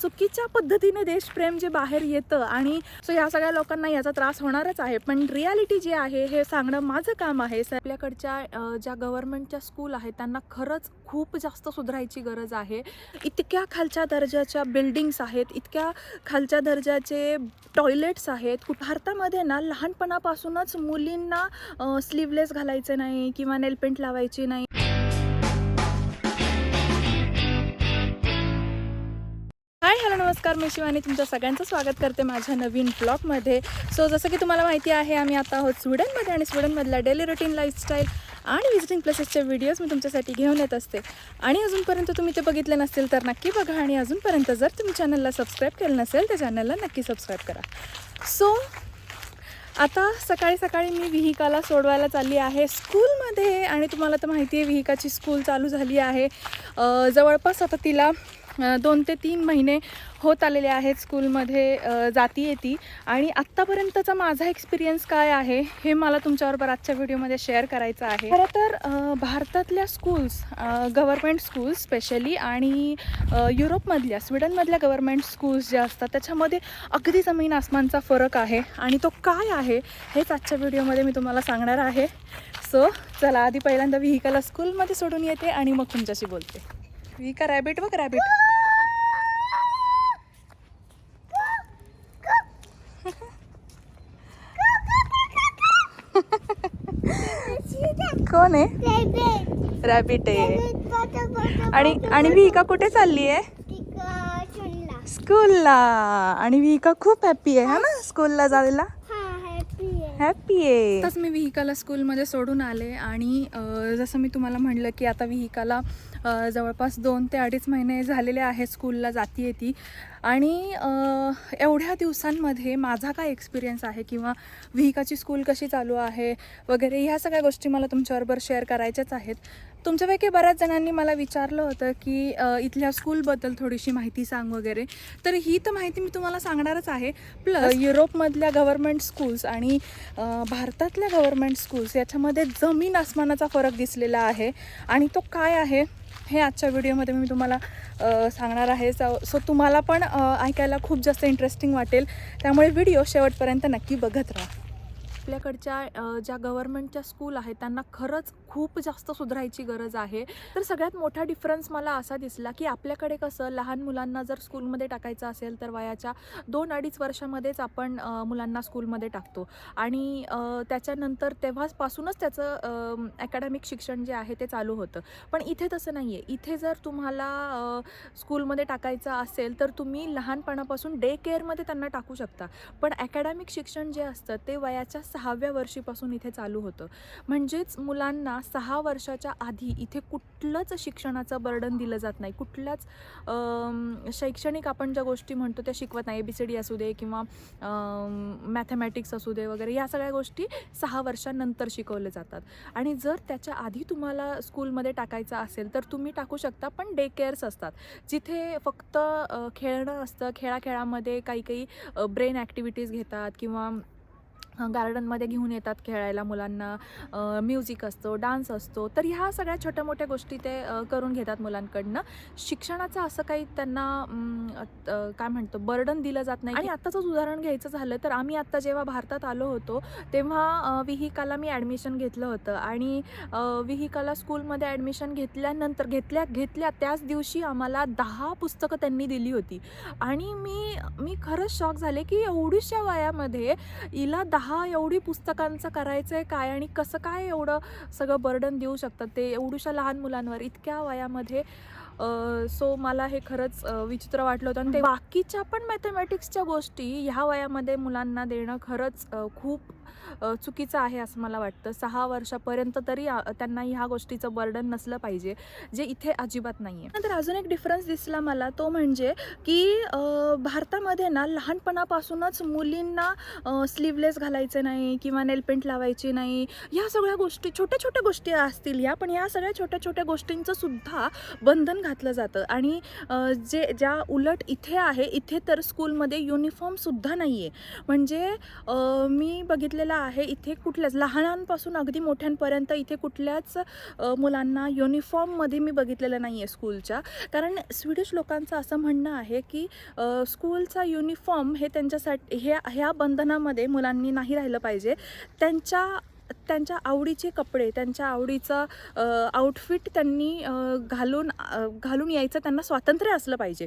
चुकीच्या पद्धतीने देशप्रेम जे बाहेर येतं आणि सो ह्या सगळ्या लोकांना याचा त्रास होणारच आहे. पण रियालिटी जी आहे हे सांगणं माझं काम आहे. आपल्याकडच्या ज्या गव्हर्नमेंटच्या स्कूल आहेत त्यांना खरंच खूप जास्त सुधारायची गरज आहे. इतक्या खालच्या दर्जाच्या बिल्डिंग्स आहेत इतक्या खालच्या दर्जाचे टॉयलेट्स आहेत. भारतामध्ये ना लहानपणापासूनच मुलींना स्लीवलेस घालायचे नाही किंवा नेलपेंट लावायची नाही. हाय हॅलो नमस्कार. मी शिवानी तुमच्या सगळ्यांचं स्वागत करते माझ्या नवीन ब्लॉगमध्ये. सो जसं की तुम्हाला माहिती आहे आम्ही आता आहोत स्वीडनमध्ये आणि स्वीडनमधल्या डेली रुटीन लाईफस्टाईल आणि विजिटिंग प्लेसेसचे व्हिडिओज मी तुमच्यासाठी घेऊन येत असते. आणि अजूनपर्यंत तुम्ही ते बघितले नसतील तर नक्की बघा आणि अजूनपर्यंत जर तुम्ही चॅनलला सबस्क्राईब केलं नसेल तर चॅनलला नक्की सबस्क्राईब करा. सो आता सकाळी सकाळी मी विहिकाला सोडवायला चालली आहे स्कूलमध्ये आणि तुम्हाला तर माहिती आहे विहिकाची स्कूल चालू झाली आहे. जवळपास आता तिला दोन ते तीन महिने होत आलेले आहेत स्कूलमध्ये जाती येती आणि आत्तापर्यंतचा माझा एक्सपिरियन्स काय आहे हे मला तुमच्याबरोबर आजच्या व्हिडिओमध्ये शेअर करायचं आहे. खरं तर भारतातल्या स्कूल्स गव्हर्मेंट स्कूल्स स्पेशली आणि युरोपमधल्या स्वीडनमधल्या गव्हर्मेंट स्कूल्स ज्या असतात त्याच्यामध्ये अगदी जमीन आसमानचा फरक आहे. आणि तो काय आहे हेच आजच्या व्हिडिओमध्ये मी तुम्हाला सांगणार आहे. सो चला आधी पहिल्यांदा व्हिकलला स्कूलमध्ये सोडून येते आणि मग तुमच्याशी बोलते. व्हिका रॅबिट बघ रॅबिट कोण आहे? रॅबिट आहे. आणि आणि विहिका कुठे चालली आहे? स्कूलला आणि विहिका खूप हॅपी आहे हा ना? स्कूलला जायला? हॅपी आहे. आताच मी विहिकाला स्कूलमध्ये सोडून आले आणि जसं मी तुम्हाला म्हणलं की आता विहिकाला जवळपास दोन ते अडीच महिने झालेले आहे स्कूलला जाती येते आणि एवढ्या दिवसांमध्ये माझा काय एक्सपिरियन्स आहे किंवा विहिकाची स्कूल कशी चालू आहे वगैरे ह्या सगळ्या गोष्टी मला तुमच्याबरोबर शेअर करायच्याच आहेत. तुमच्यापैकी बऱ्याच जणांनी मला विचारलं होतं की इथल्या स्कूलबद्दल थोडीशी माहिती सांग वगैरे. तर ही तर माहिती मी तुम्हाला सांगणारच आहे. प्लस युरोपमधल्या गव्हर्मेंट स्कूल्स आणि भारतातल्या गव्हर्मेंट स्कूल्स याच्यामध्ये जमीन आसमानाचा फरक दिसलेला आहे. आणि तो काय आहे? हे आजच्या व्हिडिओमध्ये मी तुम्हाला सांगणार आहे. सो सो तुम्हाला पण ऐकायला खूप जास्त इंटरेस्टिंग वाटेल. त्यामुळे व्हिडिओ शेवटपर्यंत नक्की बघत राहा. आपल्याकडच्या ज्या गव्हर्नमेंटच्या स्कूल आहेत त्यांना खरंच खूप जास्त सुधारायची गरज आहे. तर सगळ्यात मोठा डिफरन्स मला असा दिसला की आपल्याकडे कसं लहान मुलांना जर स्कूलमध्ये टाकायचं असेल तर वयाच्या दोन अडीच वर्षामध्येच आपण मुलांना स्कूलमध्ये टाकतो. आणि त्याच्यानंतर तेव्हापासूनच त्याचं अकॅडमिक शिक्षण जे आहे ते चालू होतं. पण इथे तसं नाही आहे इथे जर तुम्हाला स्कूलमध्ये टाकायचं असेल तर तुम्ही लहानपणापासून डे केअरमध्ये त्यांना टाकू शकता. पण अकॅडमिक शिक्षण जे असतं ते वयाच्या सहाव्या वर्षीपासून इथे चालू होतं. म्हणजेच मुलांना सहा वर्षाच्या आधी इथे कुठलंच शिक्षणाचं बर्डन दिलं जात नाही. कुठल्याच शैक्षणिक आपण ज्या गोष्टी म्हणतो त्या शिकवत नाही. ए बी सी डी असू दे किंवा मॅथमॅटिक्स असू दे वगैरे या सगळ्या गोष्टी सहा वर्षांनंतर शिकवल्या जातात. आणि जर त्याच्या आधी तुम्हाला स्कूलमध्ये टाकायचं असेल तर तुम्ही टाकू शकता पण डे केअर्स असतात. जिथे फक्त खेळणं असतं खेळाखेळामध्ये काही काही ब्रेन ॲक्टिव्हिटीज घेतात किंवा गार्डनमध्ये घेऊन येतात खेळायला मुलांना. म्युझिक असतो डान्स असतो. तर ह्या सगळ्या छोट्या मोठ्या गोष्टी ते करून घेतात मुलांकडनं. शिक्षणाचं असं काही त्यांना काय म्हणतो बर्डन दिलं जात नाही आणि आत्ताचंच उदाहरण घ्यायचं झालं तर आम्ही आत्ता जेव्हा भारतात आलो होतो तेव्हा विहिकाला मी ॲडमिशन घेतलं होतं. आणि विहिकाला स्कूलमध्ये ॲडमिशन घेतल्यानंतर घेतल्या घेतल्या त्याच दिवशी आम्हाला दहा पुस्तकं त्यांनी दिली होती. आणि मी मी खरंच शॉक झाले की एवढीशा वयामध्ये हिला दहा एवढी पुस्तकांचं करायचं आहे काय आणि कसं काय एवढं सगळं बर्डन देऊ शकतात? ते एवढ्याशा लहान मुलांवर इतक्या वयामध्ये सो मला हे खरंच विचित्र वाटलं होतं. आणि ते बाकीच्या पण मॅथमॅटिक्सच्या गोष्टी ह्या वयामध्ये मुलांना देणं खरंच खूप चुकीचं आहे असं मला वाटतं. सहा वर्षापर्यंत तरी त्यांना ह्या गोष्टीचं बर्डन नसलं पाहिजे जे इथे अजिबात नाही आहे नंतर अजून एक डिफरन्स दिसला मला तो म्हणजे की भारतामध्ये ना लहानपणापासूनच मुलींना स्लीवलेस घालायचे नाही किंवा नेलपेंट लावायची नाही ह्या सगळ्या गोष्टी छोट्या छोट्या गोष्टी असतील ह्या पण ह्या सगळ्या छोट्या छोट्या गोष्टींचं सुद्धा बंधन घातलं जातं. आणि जे ज्या उलट इथे आहे इथे तर स्कूलमध्ये युनिफॉर्मसुद्धा नाही आहे म्हणजे मी बघितलेलं आहे इथे कुठल्याच लहानांपासून अगदी मोठ्यांपर्यंत इथे कुठल्याच मुलांना युनिफॉर्ममध्ये मी बघितलेलं नाही आहे स्कूलच्या. कारण स्वीडिश लोकांचं असं म्हणणं आहे की स्कूलचा युनिफॉर्म हे त्यांच्यासाठी हे ह्या बंधनामध्ये मुलांनी नाही राहिलं पाहिजे. त्यांच्या त्यांच्या आवडीचे कपडे त्यांच्या आवडीचं आउटफिट त्यांनी घालून घालून यायचं त्यांना स्वातंत्र्य असलं पाहिजे.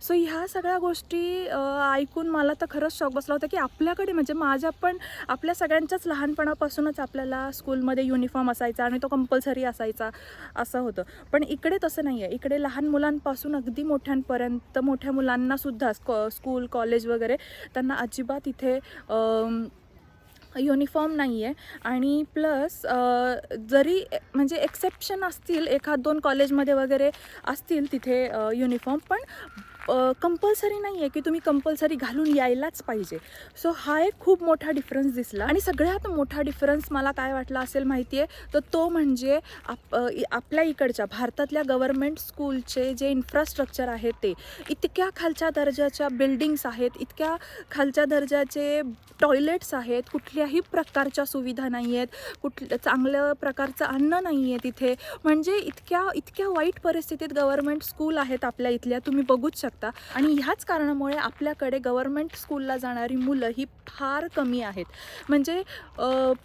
सो ह्या सगळ्या गोष्टी ऐकून मला तर खरंच शॉक बसला होता की आपल्याकडे म्हणजे माझ्या पण आपल्या सगळ्यांच्याच लहानपणापासूनच आपल्याला स्कूलमध्ये युनिफॉर्म असायचा आणि तो कंपल्सरी असायचा असं होतं. पण इकडे तसं नाही आहे इकडे लहान मुलांपासून अगदी मोठ्यांपर्यंत मोठ्या मुलांनासुद्धा स्कॉ स्कूल कॉलेज वगैरे त्यांना अजिबात इथे युनिफॉर्म नाही आहे. आणि प्लस जरी म्हणजे एक्सेप्शन असतील एखाद दोन कॉलेजमध्ये वगैरे असतील तिथे युनिफॉर्म पण कंपल्सरी नाही आहे की तुम्ही कंपल्सरी घालून यायलाच पाहिजे. सो हा एक खूप मोठा डिफरन्स दिसला. आणि सगळ्यात मोठा डिफरन्स मला काय वाटला असेल माहिती आहे तर तो म्हणजे आप इ- आपल्या इकडच्या भारतातल्या गव्हर्मेंट स्कूलचे जे इन्फ्रास्ट्रक्चर आहे ते. इतक्या खालच्या दर्जाच्या बिल्डिंग्स आहेत इतक्या खालच्या दर्जाचे टॉयलेट्स आहेत कुठल्याही प्रकारच्या सुविधा नाही आहेत कुठ चांगलं प्रकारचं अन्न नाही आहे तिथे. म्हणजे इतक्या इतक्या वाईट परिस्थितीत गव्हर्मेंट स्कूल आहेत आपल्या इथल्या तुम्ही बघूच शकता. आणि ह्याच कारणामुळे आपल्याकडे गव्हर्मेंट स्कूलला जाणारी मुलं ही फार कमी आहेत. म्हणजे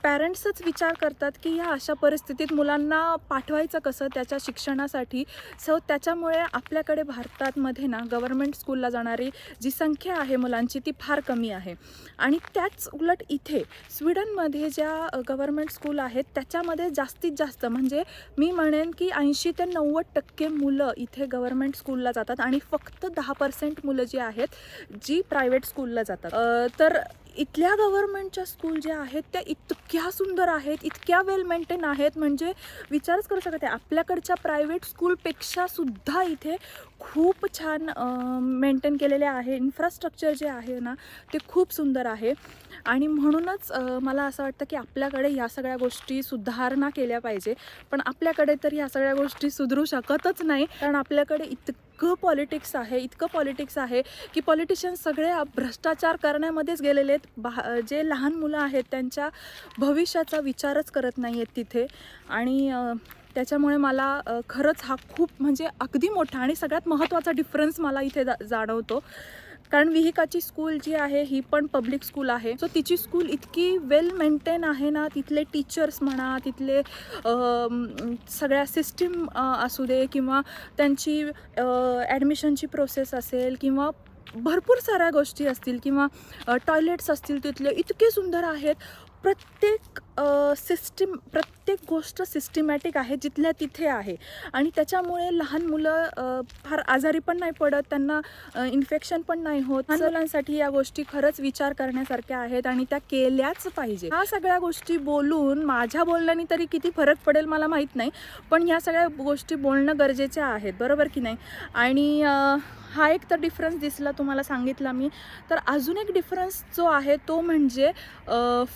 पॅरेंट्सच विचार करतात की ह्या अशा परिस्थितीत मुलांना पाठवायचं कसं? त्याच्या शिक्षणासाठी. सो त्याच्यामुळे आपल्याकडे भारतामध्ये ना गव्हर्मेंट स्कूलला जाणारी जी संख्या आहे मुलांची ती फार कमी आहे. आणि त्याच उलट इथे स्वीडनमध्ये ज्या गव्हर्मेंट स्कूल आहेत त्याच्यामध्ये जास्तीत जास्त म्हणजे मी म्हणेन की ऐंशी ते नव्वद टक्के मुलं इथे गव्हर्मेंट स्कूलला जातात. आणि फक्त दहा पर्सेंट मुलं जी आहेत जी प्रायव्हेट स्कूलला जातात. तर इथल्या गव्हर्मेंटच्या स्कूल ज्या आहेत त्या इतक्या सुंदर आहेत इतक्या वेल मेंटेन आहेत म्हणजे विचारच करू शकत आहे आपल्याकडच्या प्रायव्हेट स्कूलपेक्षा सुद्धा इथे खूप छान मेंटेन केलेले आहे. इन्फ्रास्ट्रक्चर जे आहे ना ते खूप सुंदर आहे. आणि म्हणूनच मला असं वाटतं की आपल्याकडे ह्या सगळ्या गोष्टी सुधारणा केल्या पाहिजे. पण आपल्याकडे तर ह्या सगळ्या गोष्टी सुधरू शकतच नाही. कारण आपल्याकडे इतकं पॉलिटिक्स आहे इतकं पॉलिटिक्स आहे की पॉलिटिशियन्स सगळे भ्रष्टाचार करण्यामध्येच गेलेले आहेत. बा जे लहान मुलं आहेत त्यांच्या भविष्याचा विचारच करत नाही आहेत तिथे. आणि त्याच्यामुळे मला खरंच हा खूप म्हणजे अगदी मोठा आणि सगळ्यात महत्त्वाचा डिफरन्स मला इथे जा जाणवतो. कारण विहिकाची स्कूल जी आहे ही पण पब्लिक स्कूल आहे. सो तिची स्कूल इतकी वेल मेंटेन आहे ना तिथले टीचर्स म्हणा तिथले सगळ्या सिस्टीम असू दे किंवा त्यांची ॲडमिशनची प्रोसेस असेल किंवा भरपूर साऱ्या गोष्टी असतील किंवा टॉयलेट्स असतील तिथले इतके सुंदर आहेत. प्रत्येक सिस्टीम प्रत्येक गोष्ट सिस्टमॅटिक आहे जिथल्या तिथे आहे. आणि त्याच्यामुळे लहान मुलं फार आजारी पण नाही पडत त्यांना इन्फेक्शन पण नाही होत. लहान मुलांसाठी या गोष्टी खरंच विचार करण्यासारख्या आहेत आणि त्या केल्याच पाहिजे. ह्या सगळ्या गोष्टी बोलून माझ्या बोलण्याने तरी किती फरक पडेल मला माहीत नाही पण ह्या सगळ्या गोष्टी बोलणं गरजेच्या आहेत बरोबर की नाही? आणि हा एक तर डिफरन्स दिसला तुम्हाला सांगितला मी. तर अजून एक डिफरन्स जो आहे तो म्हणजे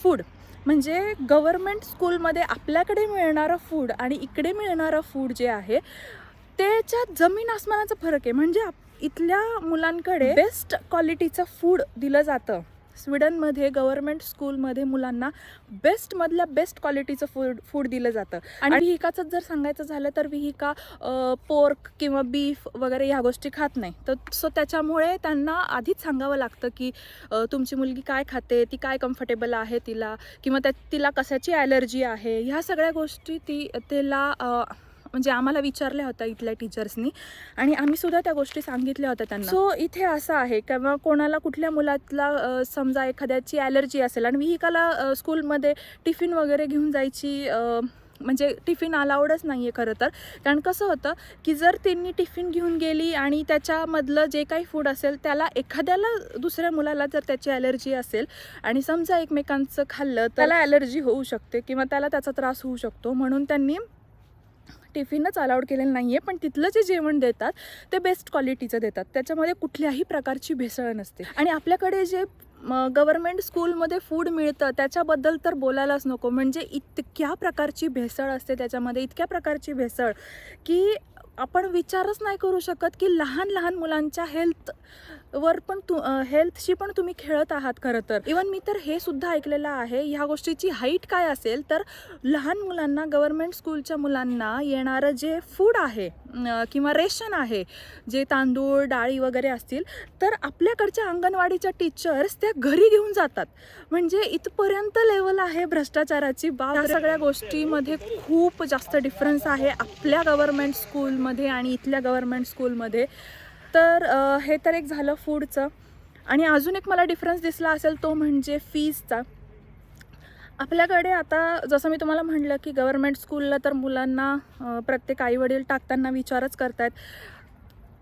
फूड म्हणजे गव्हर्मेंट स्कूलमध्ये आपल्याकडे मिळणारं फूड आणि इकडे मिळणारं फूड जे आहे त्याच्यात जमीन आसमानाचा फरक आहे. म्हणजे आप- इथल्या मुलांकडे बेस्ट क्वालिटीचं फूड दिलं जातं. स्वीडनमध्ये गव्हर्मेंट स्कूलमध्ये मुलांना बेस्टमधल्या बेस्ट क्वालिटीचं फूड फूड दिलं जातं. आणि विहिकाचं जर सांगायचं झालं तर विहिका पोर्क किंवा बीफ वगैरे ह्या गोष्टी खात नाही. तर सो त्याच्यामुळे त्यांना आधीच सांगावं लागतं की तुमची मुलगी काय खाते ती काय कम्फर्टेबल आहे तिला किंवा त्या तिला कशाची ॲलर्जी आहे ह्या सगळ्या गोष्टी ती तिला म्हणजे आम्हाला विचारल्या होत्या इथल्या टीचर्सनी. आणि आम्ही सुद्धा त्या गोष्टी सांगितल्या होत्या त्यांना. सो इथे असं आहे किंवा कोणाला कुठल्या मुलातला समजा एखाद्याची ॲलर्जी असेल आणि विहिकाला स्कूलमध्ये टिफिन वगैरे घेऊन जायची म्हणजे टिफिन अलाउडच नाही आहे खरं तर. कारण कसं होतं की जर त्यांनी टिफिन घेऊन गेली आणि त्याच्यामधलं जे काही फूड असेल त्याला एखाद्याला दुसऱ्या मुलाला जर त्याची ॲलर्जी असेल आणि समजा एकमेकांचं खाल्लं त्याला ॲलर्जी होऊ शकते किंवा त्याला त्याचा त्रास होऊ शकतो. म्हणून त्यांनी टिफिनच अलाउड केलेलं नाही आहे पण तिथलं जे जेवण देतात ते बेस्ट क्वालिटीचं देतात. त्याच्यामध्ये कुठल्याही प्रकारची भेसळ नसते. आणि आपल्याकडे जे गव्हर्मेंट स्कूलमध्ये फूड मिळतं त्याच्याबद्दल तर बोलायलाच नको. म्हणजे इतक्या प्रकारची भेसळ असते त्याच्यामध्ये इतक्या प्रकारची भेसळ की आपण विचारच नाही करू शकत की लहान लहान मुलांच्या हेल्थ वर पण तू हेल्थशी पण तुम्ही खेळत आहात खरं तर. इवन मी तर हे सुद्धा ऐकलेलं आहे ह्या गोष्टीची हाईट काय असेल तर लहान मुलांना गव्हर्मेंट स्कूलच्या मुलांना येणारं जे फूड आहे किंवा रेशन आहे जे तांदूळ डाळी वगैरे असतील तर आपल्याकडच्या अंगणवाडीच्या टीचर्स त्या घरी घेऊन जातात. म्हणजे इथपर्यंत लेवल आहे भ्रष्टाचाराची. बाब सगळ्या गोष्टीमध्ये खूप जास्त डिफरन्स आहे. आपल्या गव्हर्मेंट स्कूलमध्ये आणि इथल्या गव्हर्मेंट स्कूलमध्ये तर हे तर एक झालं फूडचं आणि अजून एक मला डिफरन्स दिसला असेल तो म्हणजे फीजचा आपल्याकडे आता जसं मी तुम्हाला म्हणलं की गव्हर्मेंट स्कूलला तर मुलांना प्रत्येक आईवडील टाकताना विचारच करतायत.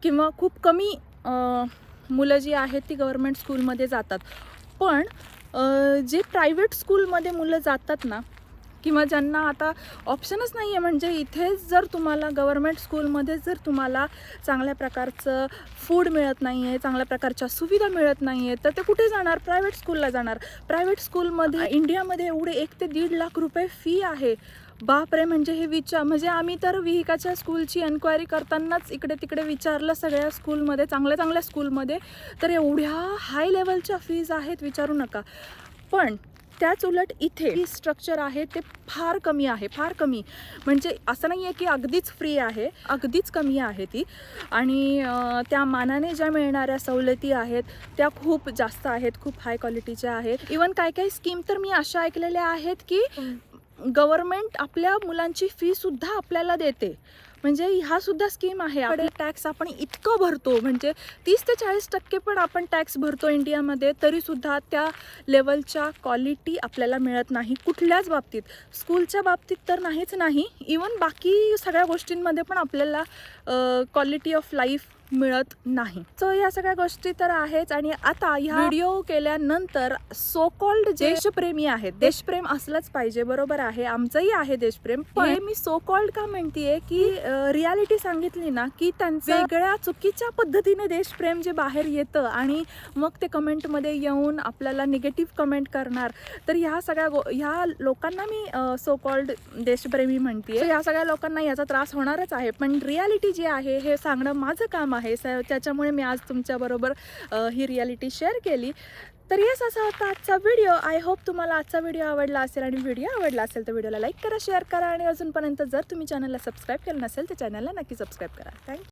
किंवा खूप कमी मुलं जी आहेत ती गव्हर्मेंट स्कूलमध्ये जातात. पण जे प्रायव्हेट स्कूलमध्ये मुलं जातात ना किंवा ज्यांना आता ऑप्शनच नाही आहे म्हणजे इथेच जर तुम्हाला गव्हर्मेंट स्कूलमध्ये जर तुम्हाला चांगल्या प्रकारचं फूड मिळत नाही आहे चांगल्या प्रकारच्या सुविधा मिळत नाही आहे तर ते कुठे जाणार? प्रायव्हेट स्कूलला जाणार. प्रायव्हेट स्कूलमध्ये इंडियामध्ये एवढे एक ते दीड लाख रुपये फी आहे. बापरे म्हणजे हे विचार म्हणजे आम्ही तर विहिकाच्या स्कूलची एन्क्वायरी करतानाच इकडे तिकडे विचारलं सगळ्या स्कूलमध्ये चांगल्या चांगल्या स्कूलमध्ये तर एवढ्या हाय लेवलच्या फीज आहेत विचारू नका. पण त्याच उलट इथे स्ट्रक्चर आहे ते फार कमी आहे फार कमी. म्हणजे असं नाही आहे की अगदीच फ्री आहे अगदीच कमी आहे ती. आणि त्या मानाने ज्या मिळणाऱ्या सवलती आहेत त्या खूप जास्त आहेत खूप हाय क्वालिटीच्या आहेत. इवन काही काही स्कीम तर मी अशा ऐकलेल्या आहेत की गव्हर्मेंट आपल्या मुलांची फी सुद्धा आपल्याला देते. म्हणजे ह्या सुद्धा स्कीम आहे. आपले टॅक्स आपण इतकं भरतो म्हणजे तीस ते चाळीस टक्के पण आपण टॅक्स भरतो इंडियामध्ये तरीसुद्धा त्या लेवलच्या क्वालिटी आपल्याला मिळत नाही कुठल्याच बाबतीत. स्कूलच्या बाबतीत तर नाहीच नाही इवन बाकी सगळ्या गोष्टींमध्ये पण आपल्याला क्वालिटी ऑफ लाईफ मिळत नाही. सो या सगळ्या गोष्टी तर आहेच आणि आता ह्या व्हिडिओ केल्यानंतर सो कॉल्ड देशप्रेमी आहेत. देशप्रेम असलंच पाहिजे बरोबर आहे. आमचंही आहे देशप्रेम. पण मी सो कॉल्ड का म्हणतीये की रियालिटी सांगितली ना की त्यांचं वेगळ्या चुकीच्या पद्धतीने देशप्रेम जे बाहेर येतं आणि मग ते कमेंटमध्ये येऊन आपल्याला निगेटिव्ह कमेंट करणार. तर ह्या सगळ्या गो ह्या लोकांना मी सो कॉल्ड देशप्रेमी म्हणते ह्या सगळ्या लोकांना याचा त्रास होणारच आहे. पण रियालिटी जी आहे हे सांगणं माझं काम आहे. स- त्याच्यामुळे मी आज तुमच्याबरोबर ही रियालिटी शेअर केली. तर येस असा होता आजचा व्हिडिओ आय होप तुम्हाला आजचा व्हिडिओ आवडला असेल आणि व्हिडिओ आवडला असेल तर व्हिडिओला लाईक करा शेअर करा आणि अजूनपर्यंत जर तुम्ही चॅनलला सबस्क्राईब केलं नसेल तर चॅनलला नक्की सबस्क्राईब करा. थँक्यू